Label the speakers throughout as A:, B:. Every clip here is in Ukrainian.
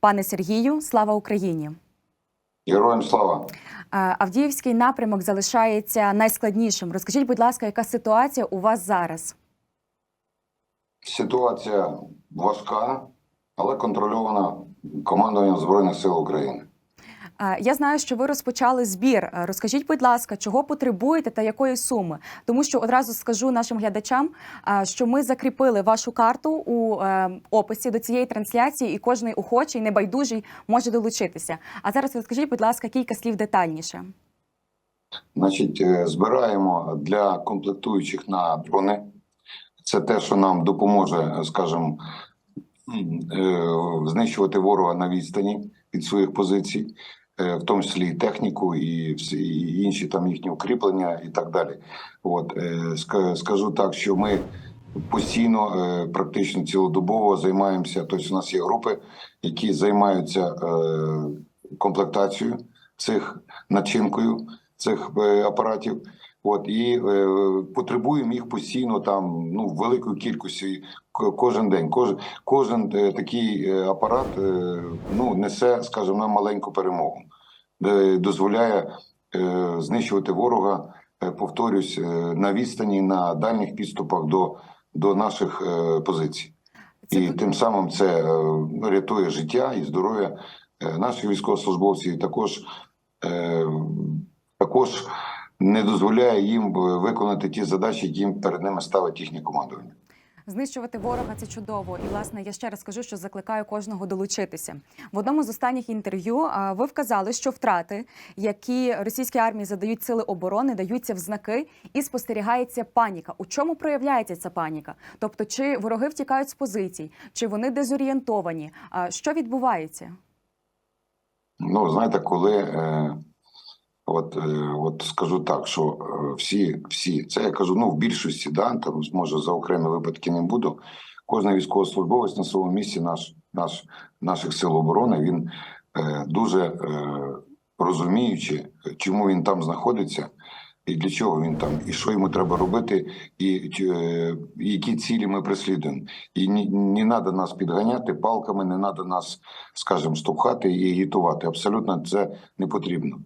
A: Пане Сергію, слава Україні!
B: Героям слава!
A: Е, Авдіївський напрямок залишається найскладнішим. Розкажіть, будь ласка, яка ситуація у вас зараз?
B: Ситуація важка, але контрольована командуванням Збройних сил України.
A: Е, Я знаю, що ви розпочали збір. Е, Розкажіть, будь ласка, чого потребуєте та якої суми? Тому що одразу скажу нашим глядачам, е, що ми закріпили вашу карту у описі до цієї трансляції, і кожний охочий, небайдужий може долучитися. А зараз розкажіть, будь ласка, кілька слів детальніше.
B: Значить, збираємо для комплектуючих на дрони. Це те, що нам допоможе, скажімо, знищувати ворога на відстані від своїх позицій, в тому числі і техніку, і і інші там їхні укріплення, і так далі. От е, скажу так, що ми постійно, е, практично цілодобово займаємося. Тобто, у нас є групи, які займаються е, комплектацією цих начинкою цих е, апаратів. От і е, потребуємо їх постійно там ну великої кількості кожен день. Кожен кожен е, такий е, апарат е, ну несе, скажімо, нам маленьку перемогу, е, дозволяє е, знищувати ворога. е, Повторюсь, е, на відстані на дальніх підступах до, до наших е, позицій.
A: Це
B: І тим самим це е, рятує життя і здоров'я е, наших військовослужбовців. І також, е, також не дозволяє їм е, виконати ті задачі, які перед ними ставить їхнє командування.
A: Знищувати ворога це чудово. І власне я ще раз кажу, що закликаю кожного долучитися. В одному з останніх інтерв'ю ви вказали, що втрати, які російській армії задають сили оборони, даються в знаки і спостерігається паніка. У чому проявляється ця паніка? Тобто, чи вороги втікають з позицій, чи вони дезорієнтовані? Що відбувається?
B: Ну, знаєте, коли е, от, е, от скажу так, що е, всі, всі, це я кажу, ну в більшості, да, там може за окремі випадки не буду. Кожен військовослужбовець на своєму місці наш, наш, наших сил оборони він е, дуже е, розуміючи, чому він там знаходиться. І для чого він там, і що йому треба робити, і е, які цілі ми преслідуємо. І не, треба нас підганяти палками, не треба нас, скажімо, штовхати і агітувати. Абсолютно це не потрібно.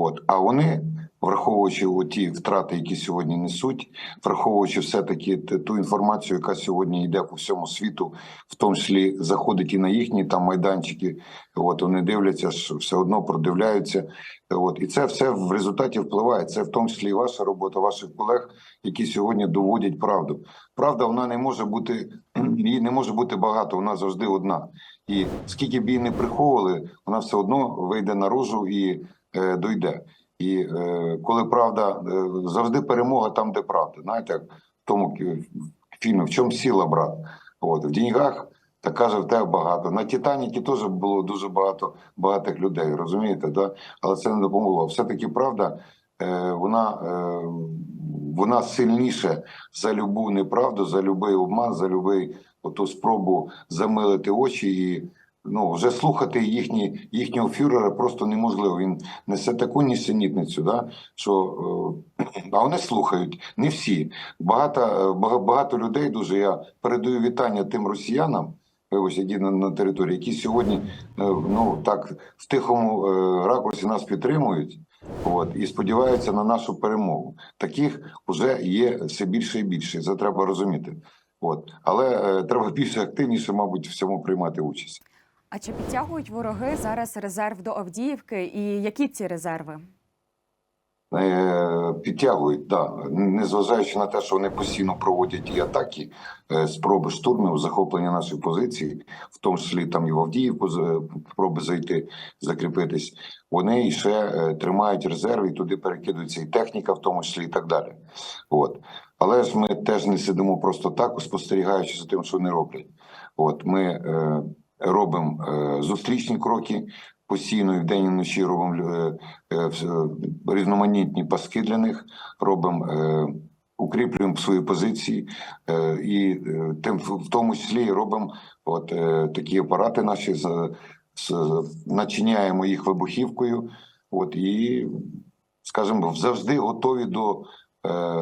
B: От а вони, враховуючи ті втрати, які сьогодні несуть, враховуючи все таки ту інформацію, яка сьогодні йде по всьому світу, в тому числі заходить і на їхні там майданчики. От вони дивляться, що все одно продивляються. От і це все в результаті впливає. Це в тому числі і ваша робота, ваших колег, які сьогодні доводять правду. Правда, вона не може бути її не може бути багато. Вона завжди одна. І скільки б її не приховували, вона все одно вийде наружу і дойде. І е, коли правда е, завжди перемога там, де правда. Знаєте, як в тому фільмі в чому сила, брат? От в деньгах. Та каже, в тебе багато. На Титаніки теж було дуже багато багатих людей, розумієте, да? але це не допомогло. Все-таки правда, е, вона, е, вона сильніше за любу неправду, за любий обман, за любий оту спробу замилити очі і ну, вже слухати їхні, їхнього фюрера просто неможливо. Він несе таку нісенітницю, да, що е, а вони слухають, не всі. Багато, е, багато людей дуже. Я передаю вітання тим росіянам, вибач, які на, території, які сьогодні е, ну так в тихому е, ракурсі нас підтримують. От і сподіваються на нашу перемогу. Таких вже є все більше і більше. Це треба розуміти. От але е, треба більше активніше, мабуть, в цьому приймати участь.
A: А чи підтягують вороги зараз резерв до Авдіївки? І які ці резерви?
B: Е, Підтягують, да. незважаючи на те, що вони постійно проводять і атаки, е, спроби штурмів, захоплення нашої позиції, в тому числі там і в Авдіївку спроби зайти, закріпитись. Вони ще е, тримають резерв і туди перекидується і техніка, в тому числі і так далі. От. Але ж ми теж не сидимо просто так, спостерігаючи за тим, що вони роблять. От ми е, робимо е, зустрічні кроки. Постійно і вдень і вночі робимо е, е, різноманітні паски для них, робимо, укріплюємо свої позиції і тим в тому числі робимо от такі апарати наші з, начиняємо їх вибухівкою. От і скажімо, завжди готові до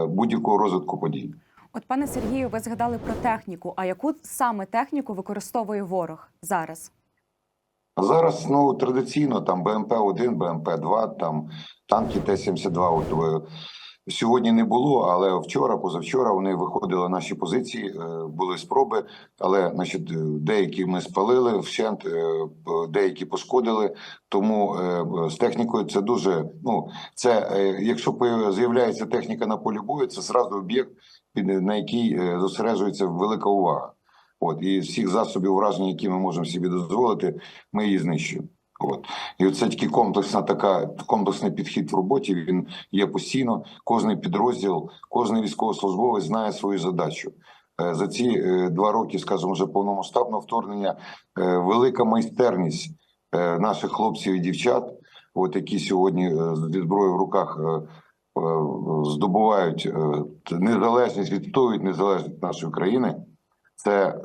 B: будь-якого розвитку подій.
A: От, пане Сергію, ви згадали про техніку. А яку саме техніку використовує ворог зараз?
B: Зараз ну традиційно там БМП-1, БМП-2, там танки Т-72. Сьогодні не було, але вчора, позавчора вони виходили наші позиції, е, були спроби, але значить, е, деякі ми спалили вщент, е, деякі пошкодили. Тому з технікою це дуже. Ну це якщо з'являється техніка на полі бою, це зразу об'єкт, на який зосереджується велика увага. От і всіх засобів ураження, які ми можемо собі дозволити, ми її знищуємо. От і це тільки комплексна така комплексний підхід в роботі. Він є постійно. Кожний підрозділ, кожен військовослужбовець знає свою задачу. Е, За ці е, два роки, скажімо, вже повномасштабного вторгнення, е, велика майстерність наших хлопців і дівчат, от які сьогодні зі зброєю в руках здобувають незалежність, відстоюють незалежність нашої країни. Це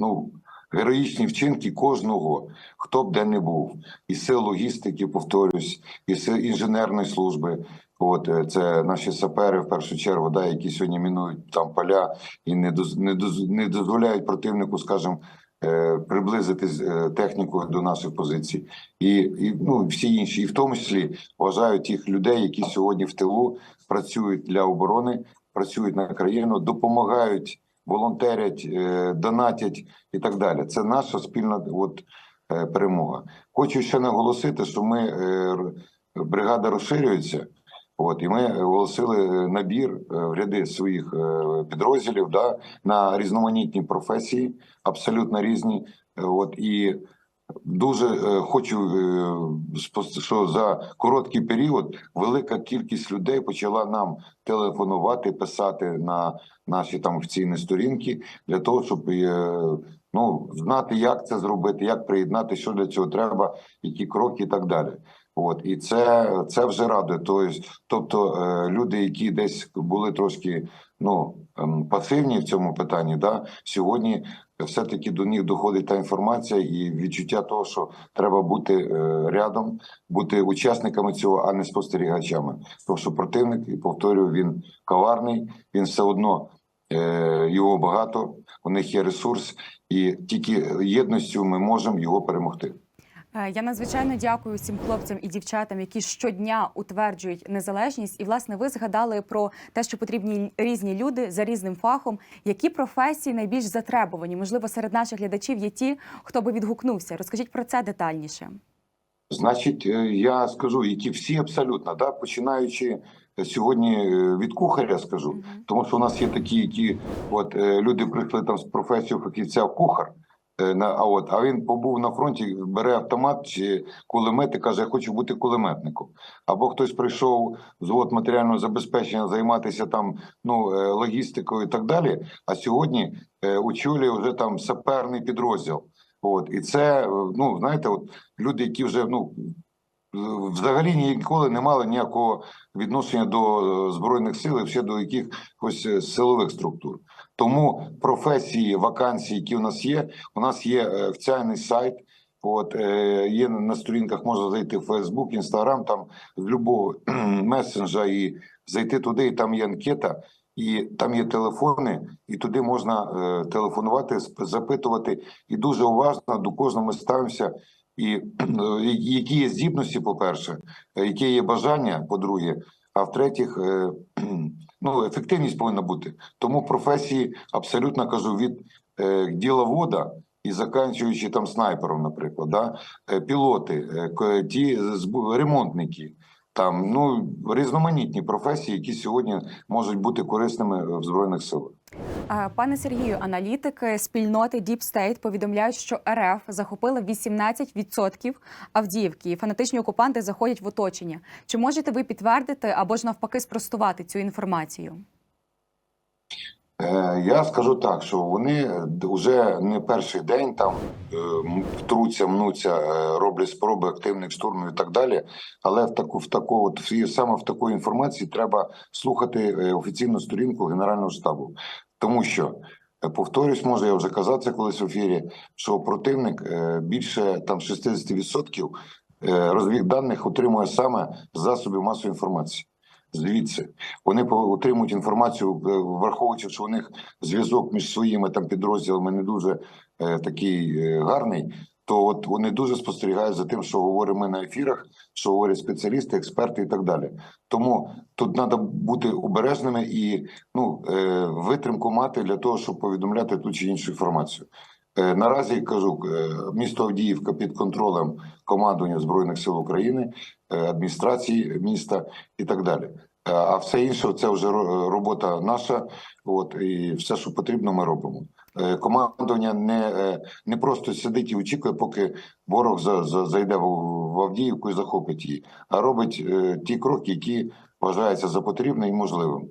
B: ну героїчні вчинки кожного, хто б де не був, і сил логістики, повторюсь, і сил інженерної служби. От е, це наші сапери в першу чергу, да, які сьогодні мінують там поля і не доз, не, доз, не дозволяють противнику, скажімо, е, приблизити е, техніку до наших позицій, і, і ну всі інші, і в тому числі вважаю тих людей, які сьогодні в тилу працюють для оборони, працюють на країну, допомагають волонтерять, е, донатять і так далі. Це наша спільна от, е, перемога. Хочу ще наголосити, що ми е, бригада розширюється. От і ми оголосили набір в ряди своїх підрозділів да, на різноманітні професії, абсолютно різні. От і дуже е, хочу, е, що за короткий період велика кількість людей почала нам телефонувати, писати на наші там офіційні сторінки для того, щоб е, ну знати, як це зробити, як приєднати, що для цього треба, які кроки і так далі. От і це, це вже радує. Тобто, люди, які десь були трошки ну ем, пасивні в цьому питанні, да сьогодні все-таки до них доходить та інформація і відчуття того, що треба бути е, рядом, бути учасниками цього, а не спостерігачами. Тому що противник, і повторюю, він коварний, він все одно е, його багато, у них є ресурс, і тільки єдністю ми можемо його перемогти.
A: Е, Я надзвичайно дякую всім хлопцям і дівчатам, які щодня утверджують незалежність. І власне ви згадали про те, що потрібні різні люди за різним фахом. Які професії найбільш затребувані? Можливо, серед наших глядачів є ті, хто би відгукнувся. Розкажіть про це детальніше.
B: Значить, е, я скажу, які всі абсолютно, да, починаючи сьогодні е, від кухаря, скажу, тому що у нас є такі, які от люди прийшли там з професією фахівця кухар. Е, На а от а він побув на фронті, бере автомат чи кулемет і каже: Я хочу бути кулеметником. Або хтось прийшов в матеріального забезпечення займатися там ну е, логістикою і так далі. А сьогодні е, очолює вже там саперний підрозділ. От і це ну знаєте, от люди, які вже ну взагалі ніколи не мали ніякого відношення до е, збройних сил ще до якихось е, силових структур. Тому професії, вакансії, які у нас є, у нас є е, офіціальний сайт. От є на сторінках, можна зайти в Фейсбук, Інстаграм, там з любого месенджа і зайти туди, і там є анкета, і там є телефони, і туди можна телефонувати, запитувати. І дуже уважно до кожного ми ставимося. І е, які є здібності, по-перше, які яке є бажання, по-друге, а в-третіх, е, ну, ефективність повинна бути. Тому професії абсолютно кажу від е, діловода і заканчуючи там снайпером, наприклад, да? е, пілоти, е, ті ремонтники. Там ну різноманітні професії, які сьогодні можуть бути корисними в збройних силах.
A: Е, Пане Сергію, аналітики спільноти Deep State повідомляють, що РФ захопила 18% Авдіївки, і фанатичні окупанти заходять в оточення. Чи можете ви підтвердити або ж навпаки спростувати цю інформацію?
B: Е, Я скажу так, що вони вже не перший день там е, втруться, мнуться, е, роблять спроби активних штурмів і так далі. Але в таку в таку от саме в такої інформації треба слухати офіційну сторінку Генерального штабу, тому що. Повторюсь, може, я вже казав це колись в ефірі, що противник більше там 60% е, розвідданих отримує саме з засобів масової інформації. Звідси вони отримують інформацію, е, враховуючи, що у них зв'язок між своїми там підрозділами не дуже е, такий е, гарний. то от вони дуже спостерігають за тим, що говоримо на ефірах, що говорять спеціалісти, експерти і так далі. Тому тут треба бути обережними і ну е, витримку мати для того, щоб повідомляти ту чи іншу інформацію. Е, Наразі кажу, е, місто Авдіївка під контролем командування збройних сил України, адміністрації міста і так далі. Е, А все інше це вже ро- робота наша. От і все, що потрібно, ми робимо. Е, Командування не, е, не просто сидить і очікує, поки ворог за, за, зайде в, Авдіївку і захопить її, а робить е, ті кроки, які вважаються за потрібне і можливим.